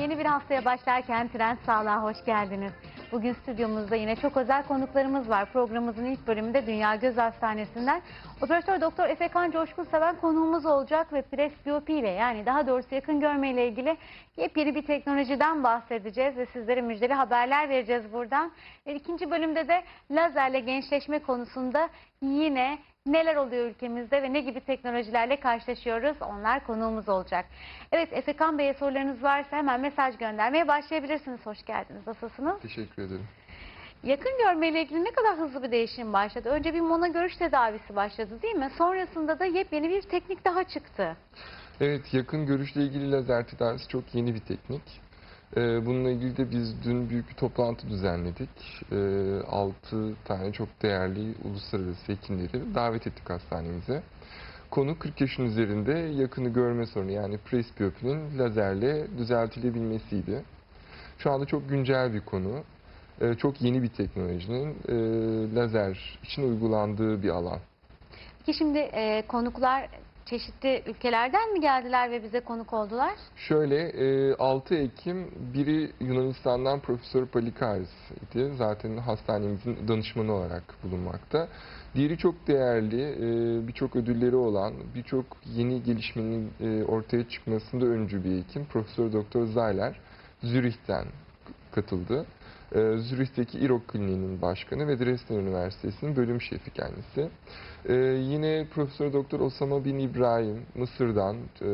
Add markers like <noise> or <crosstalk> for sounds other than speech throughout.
bir haftaya başlarken Trend Sağlığa hoş geldiniz. Bugün stüdyomuzda yine çok özel konuklarımız var. Programımızın ilk bölümünde Dünya Göz Hastanesi'nden Operatör Doktor Efekan Coşkun Seven konuğumuz olacak ve presbiyopi ile yani daha doğrusu yakın görme ile ilgili yepyeni bir teknolojiden bahsedeceğiz ve sizlere müjdeli haberler vereceğiz buradan. Ve ikinci bölümde de lazerle gençleşme konusunda yine neler oluyor ülkemizde ve ne gibi teknolojilerle karşılaşıyoruz onlar konuğumuz olacak. Evet Efekan Bey'e sorularınız varsa hemen mesaj göndermeye başlayabilirsiniz. Hoş geldiniz. Nasılsınız? Teşekkür ederim. Yakın görmeyle ilgili ne kadar hızlı bir değişim başladı. Önce bir mono görüş tedavisi başladı değil mi? Sonrasında da yepyeni bir teknik daha çıktı. Evet, yakın görüşle ilgili lazer tedavisi çok yeni bir teknik. Ee, bununla ilgili de biz dün büyük bir toplantı düzenledik. Ee, 6 tane çok değerli uluslararası hekimleri davet ettik hastanemize. Konu 40 yaşın üzerinde yakını görme sorunu yani presbiyopinin lazerle düzeltilebilmesiydi. Şu anda çok güncel bir konu. Ee, çok yeni bir teknolojinin e, lazer için uygulandığı bir alan. Ki şimdi e, konuklar çeşitli ülkelerden mi geldiler ve bize konuk oldular? Şöyle e, 6 Ekim biri Yunanistan'dan Profesör Palikaris idi. Zaten hastanemizin danışmanı olarak bulunmakta. Diğeri çok değerli, e, birçok ödülleri olan, birçok yeni gelişmenin e, ortaya çıkmasında öncü bir hekim. Profesör Doktor Zayler Zürih'ten katıldı. E, Zürih'teki İROK Kliniği'nin başkanı ve Dresden Üniversitesi'nin bölüm şefi kendisi. E, yine Profesör Doktor Osama Bin İbrahim Mısır'dan e,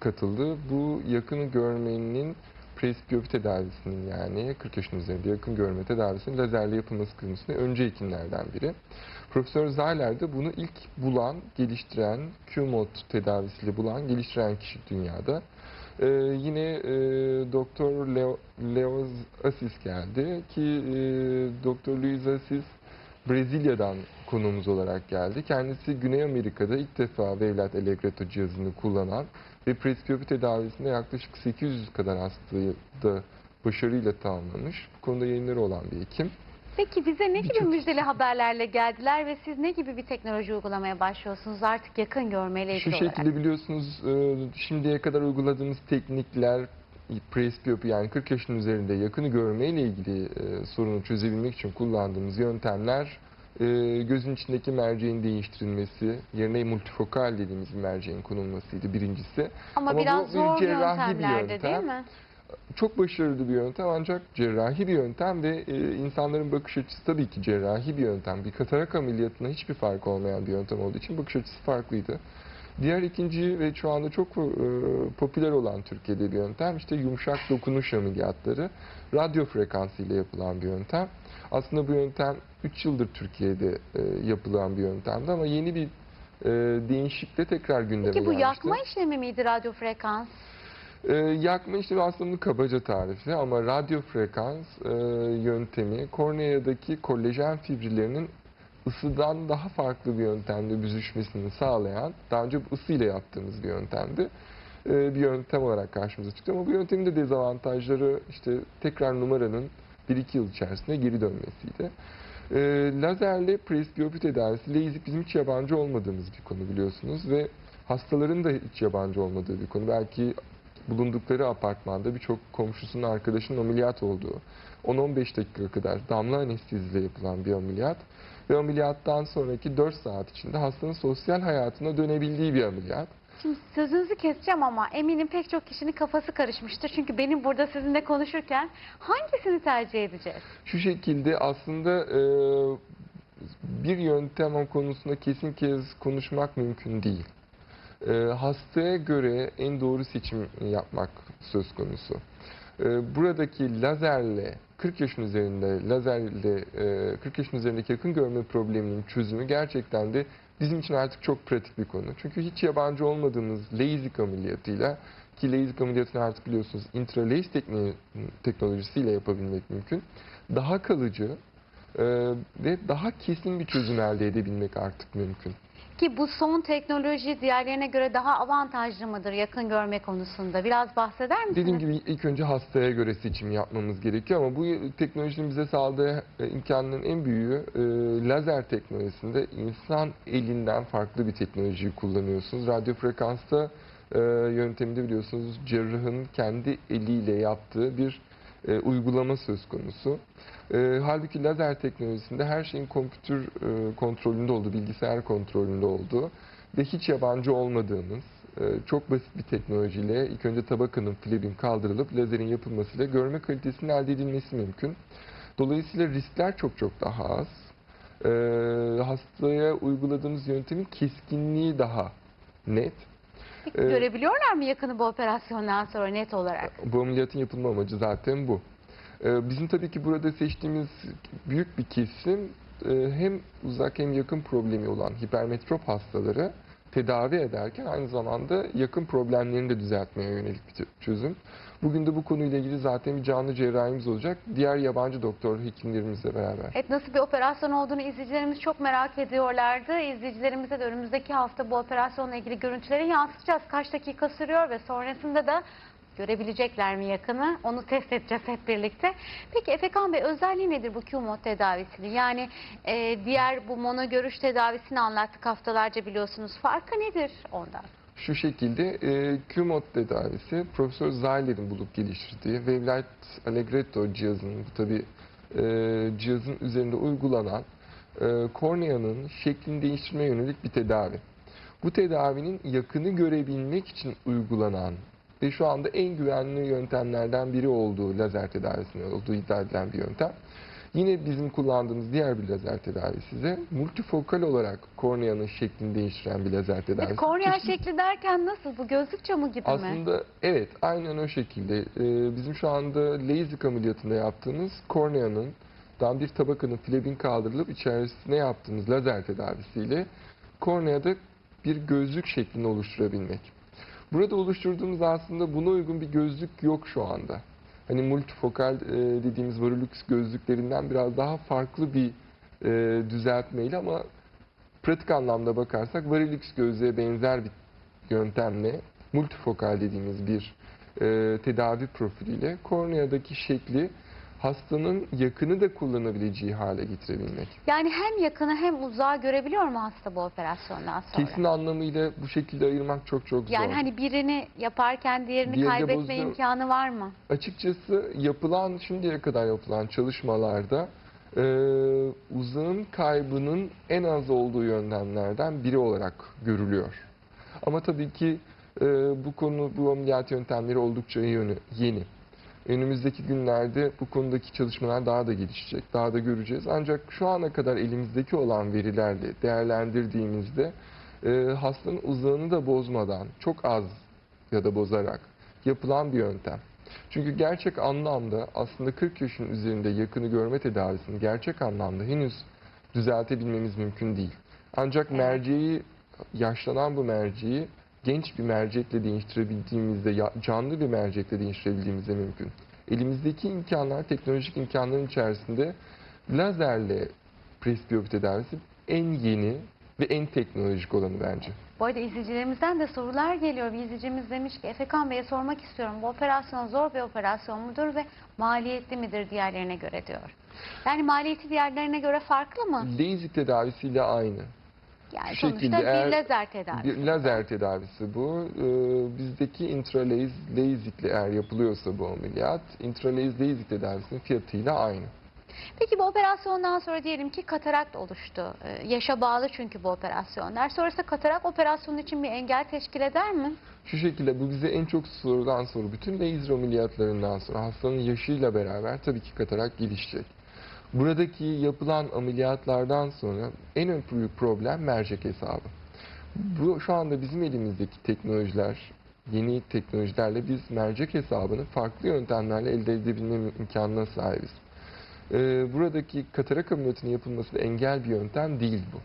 katıldı. Bu yakın görmenin presbiyopi tedavisinin yani 40 yaşın üzerinde yakın görme tedavisinin lazerle yapılması konusunda önce hekimlerden biri. Profesör Zayler de bunu ilk bulan, geliştiren, Q-mod tedavisiyle bulan, geliştiren kişi dünyada. Ee, yine e, Doktor Leo, Leo Assis geldi ki e, Doktor Luis Assis Brezilya'dan konuğumuz olarak geldi. Kendisi Güney Amerika'da ilk defa Vevlat Allegretto cihazını kullanan ve presbiyopi tedavisinde yaklaşık 800 kadar hastayı da başarıyla tamamlamış. Bu konuda yayınları olan bir hekim. Peki bize ne gibi müjdeli haberlerle geldiler ve siz ne gibi bir teknoloji uygulamaya başlıyorsunuz artık yakın görmeyle Şu ilgili olarak? şekilde biliyorsunuz e, şimdiye kadar uyguladığımız teknikler presbiyopi yani 40 yaşın üzerinde yakını görmeyle ilgili e, sorunu çözebilmek için kullandığımız yöntemler e, gözün içindeki merceğin değiştirilmesi yerine multifokal dediğimiz bir merceğin konulmasıydı birincisi. Ama, biraz bu bir zor cerrahi bir yöntemlerde değil yöntem. mi? Çok başarılı bir yöntem ancak cerrahi bir yöntem ve e, insanların bakış açısı tabii ki cerrahi bir yöntem. Bir katarak ameliyatına hiçbir fark olmayan bir yöntem olduğu için bakış açısı farklıydı. Diğer ikinci ve şu anda çok e, popüler olan Türkiye'de bir yöntem işte yumuşak dokunuş ameliyatları. Radyo frekansı ile yapılan bir yöntem. Aslında bu yöntem 3 yıldır Türkiye'de e, yapılan bir yöntemdi ama yeni bir e, değişiklikle tekrar gündeme Peki bu gelmişti. yakma işlemi miydi radyo frekans? Ee, yakma işlemi aslında kabaca tarifi ama radyo frekans e, yöntemi korneadaki kolajen fibrilerinin ısıdan daha farklı bir yöntemde büzüşmesini sağlayan, daha önce ısıyla yaptığımız bir yöntemdi. Ee, bir yöntem olarak karşımıza çıktı ama bu yöntemin de dezavantajları işte tekrar numaranın 1-2 yıl içerisinde geri dönmesiydi. Ee, lazerle presbiyopi tedavisi, LASIK bizim hiç yabancı olmadığımız bir konu biliyorsunuz ve hastaların da hiç yabancı olmadığı bir konu. Belki bulundukları apartmanda birçok komşusunun arkadaşının ameliyat olduğu 10-15 dakika kadar damla anesteziyle yapılan bir ameliyat ve ameliyattan sonraki 4 saat içinde hastanın sosyal hayatına dönebildiği bir ameliyat. Şimdi sözünüzü keseceğim ama eminim pek çok kişinin kafası karışmıştır. Çünkü benim burada sizinle konuşurken hangisini tercih edeceğiz? Şu şekilde aslında e, bir yöntem konusunda kesin kez konuşmak mümkün değil. E, hastaya göre en doğru seçim yapmak söz konusu. E, buradaki lazerle 40 yaşın üzerinde lazerle e, 40 yaşın üzerindeki yakın görme probleminin çözümü gerçekten de bizim için artık çok pratik bir konu. Çünkü hiç yabancı olmadığımız LASIK ameliyatıyla ki LASIK ameliyatını artık biliyorsunuz tekniği, teknolojisiyle yapabilmek mümkün. Daha kalıcı e, ve daha kesin bir çözüm elde edebilmek artık mümkün. Ki bu son teknoloji diğerlerine göre daha avantajlı mıdır yakın görme konusunda? Biraz bahseder misiniz? Dediğim gibi ilk önce hastaya göre seçim yapmamız gerekiyor ama bu teknolojinin bize sağladığı imkanların en büyüğü e, lazer teknolojisinde insan elinden farklı bir teknolojiyi kullanıyorsunuz. Radyo frekansta e, yönteminde biliyorsunuz cerrahın kendi eliyle yaptığı bir e, uygulama söz konusu. E, halbuki lazer teknolojisinde her şeyin kompütür e, kontrolünde olduğu, bilgisayar kontrolünde olduğu ve hiç yabancı olmadığımız e, çok basit bir teknolojiyle ilk önce tabakanın flebin kaldırılıp lazerin yapılmasıyla görme kalitesinin elde edilmesi mümkün. Dolayısıyla riskler çok çok daha az. E, hastaya uyguladığımız yöntemin keskinliği daha net. Peki, Ee, <laughs> görebiliyorlar mı yakını bu operasyondan sonra net olarak? Bu ameliyatın yapılma amacı zaten bu. Ee, Bizim tabii ki burada seçtiğimiz büyük bir kesim e, hem uzak hem yakın problemi olan hipermetrop hastaları tedavi ederken aynı zamanda yakın problemlerini de düzeltmeye yönelik bir çözüm. Bugün de bu konuyla ilgili zaten bir canlı cerrahimiz olacak. Diğer yabancı doktor hekimlerimizle beraber. Evet nasıl bir operasyon olduğunu izleyicilerimiz çok merak ediyorlardı. İzleyicilerimize de önümüzdeki hafta bu operasyonla ilgili görüntüleri yansıtacağız. Kaç dakika sürüyor ve sonrasında da görebilecekler mi yakını onu test edeceğiz hep birlikte. Peki Efekan Bey özelliği nedir bu QMOD tedavisinin? Yani e, diğer bu mono görüş tedavisini anlattık haftalarca biliyorsunuz. Farkı nedir ondan? Şu şekilde e, QMOD tedavisi Profesör Zeiler'in bulup geliştirdiği Wavelight Allegretto cihazının tabi cihazın üzerinde uygulanan e, korneanın şeklini değiştirmeye yönelik bir tedavi. Bu tedavinin yakını görebilmek için uygulanan ve şu anda en güvenli yöntemlerden biri olduğu lazer tedavisinin olduğu iddia edilen bir yöntem. Yine bizim kullandığımız diğer bir lazer tedavisi de multifokal olarak korneanın şeklini değiştiren bir lazer tedavisi. Kornea şekli derken nasıl? Bu gözlük camı gibi mi? Aslında evet aynen o şekilde. Ee, bizim şu anda LASIK ameliyatında yaptığımız korneanın dan bir tabakanın flebin kaldırılıp içerisine yaptığımız lazer tedavisiyle korneada bir gözlük şeklini oluşturabilmek. Burada oluşturduğumuz aslında buna uygun bir gözlük yok şu anda. Hani multifokal e, dediğimiz Varilux gözlüklerinden biraz daha farklı bir e, düzeltmeyle ama pratik anlamda bakarsak Varilux gözlüğe benzer bir yöntemle multifokal dediğimiz bir e, tedavi profiliyle korneadaki şekli hastanın yakını da kullanabileceği hale getirebilmek. Yani hem yakını hem uzağı görebiliyor mu hasta bu operasyondan sonra? Kesin anlamıyla bu şekilde ayırmak çok çok Yani zor. hani birini yaparken diğerini Diğeri de kaybetme bozuyor. imkanı var mı? Açıkçası yapılan şimdiye kadar yapılan çalışmalarda e, uzağın kaybının en az olduğu yöntemlerden biri olarak görülüyor. Ama tabii ki e, bu konu bu ameliyat yöntemleri oldukça yeni. Önümüzdeki günlerde bu konudaki çalışmalar daha da gelişecek, daha da göreceğiz. Ancak şu ana kadar elimizdeki olan verilerle değerlendirdiğimizde e, hastanın uzağını da bozmadan, çok az ya da bozarak yapılan bir yöntem. Çünkü gerçek anlamda aslında 40 yaşın üzerinde yakını görme tedavisini gerçek anlamda henüz düzeltebilmemiz mümkün değil. Ancak merceği, yaşlanan bu merceği genç bir mercekle değiştirebildiğimizde, canlı bir mercekle değiştirebildiğimizde mümkün. Elimizdeki imkanlar, teknolojik imkanların içerisinde lazerle presbiyopi tedavisi en yeni ve en teknolojik olanı bence. Bu arada izleyicilerimizden de sorular geliyor. Bir izleyicimiz demiş ki Efekan Bey'e sormak istiyorum. Bu operasyon zor bir operasyon mudur ve maliyetli midir diğerlerine göre diyor. Yani maliyeti diğerlerine göre farklı mı? LASIK tedavisiyle aynı. Yani sonuçta şekilde bir lazer tedavisi. Bir lazer tedavisi bu. Ee, bizdeki intralaser LASIK eğer yapılıyorsa bu ameliyat, intralaser LASIK tedavisinin fiyatıyla aynı. Peki bu operasyondan sonra diyelim ki katarakt oluştu. Ee, Yaşa bağlı çünkü bu operasyonlar. Sonrasında katarak operasyonu için bir engel teşkil eder mi? Şu şekilde bu bize en çok sorulan soru. Bütün laser ameliyatlarından sonra hastanın yaşıyla beraber tabii ki katarak gelişecek. Buradaki yapılan ameliyatlardan sonra en büyük problem mercek hesabı. Bu şu anda bizim elimizdeki teknolojiler, yeni teknolojilerle biz mercek hesabını farklı yöntemlerle elde edebilme imkanına sahibiz. Ee, buradaki katarak ameliyatının yapılması da engel bir yöntem değil bu.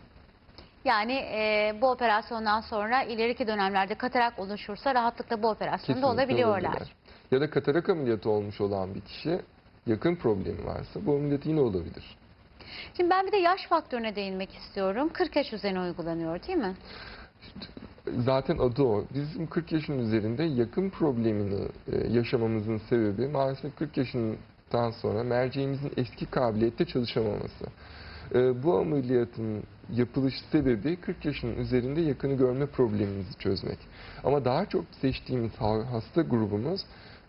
Yani e, bu operasyondan sonra ileriki dönemlerde katarak oluşursa rahatlıkla bu operasyonda Kesinlikle olabiliyorlar. olabilirler. Ya da katarak ameliyatı olmuş olan bir kişi yakın problemi varsa bu ameliyat yine olabilir. Şimdi ben bir de yaş faktörüne değinmek istiyorum. 40 yaş üzerine uygulanıyor değil mi? Zaten adı o. Bizim 40 yaşın üzerinde yakın problemini e, yaşamamızın sebebi maalesef 40 yaşından sonra merceğimizin eski kabiliyette çalışamaması. E, bu ameliyatın yapılış sebebi 40 yaşın üzerinde yakını görme problemimizi çözmek. Ama daha çok seçtiğimiz ha- hasta grubumuz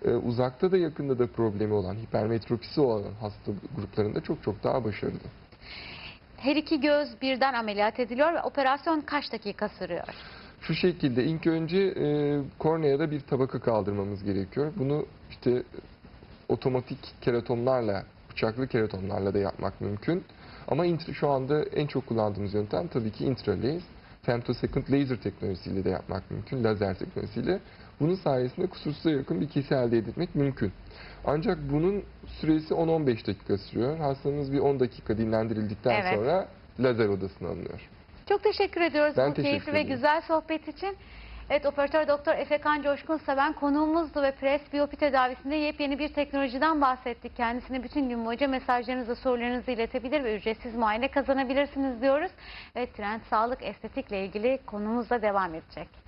e, uzakta da yakında da problemi olan, hipermetropisi olan hasta gruplarında çok çok daha başarılı. Her iki göz birden ameliyat ediliyor ve operasyon kaç dakika sürüyor? Şu şekilde ilk önce e, korneada bir tabaka kaldırmamız gerekiyor. Bunu işte otomatik keratomlarla, bıçaklı keratomlarla da yapmak mümkün. Ama şu anda en çok kullandığımız yöntem tabii ki intralaser. Femtosecond laser teknolojisiyle de yapmak mümkün, lazer teknolojisiyle. Bunun sayesinde kusursuza yakın bir kesi elde etmek mümkün. Ancak bunun süresi 10-15 dakika sürüyor. Hastamız bir 10 dakika dinlendirildikten Evet. sonra lazer odasına alınıyor. Çok teşekkür ediyoruz Ben bu teşekkür keyifli ve ederim. güzel sohbet için. Evet, operatör doktor Efekan Coşkun Seven konuğumuzdu ve pres biyopi tedavisinde yepyeni bir teknolojiden bahsettik. Kendisine bütün gün boyunca mesajlarınızı, sorularınızı iletebilir ve ücretsiz muayene kazanabilirsiniz diyoruz. Evet, trend sağlık estetikle ilgili konumuz da devam edecek.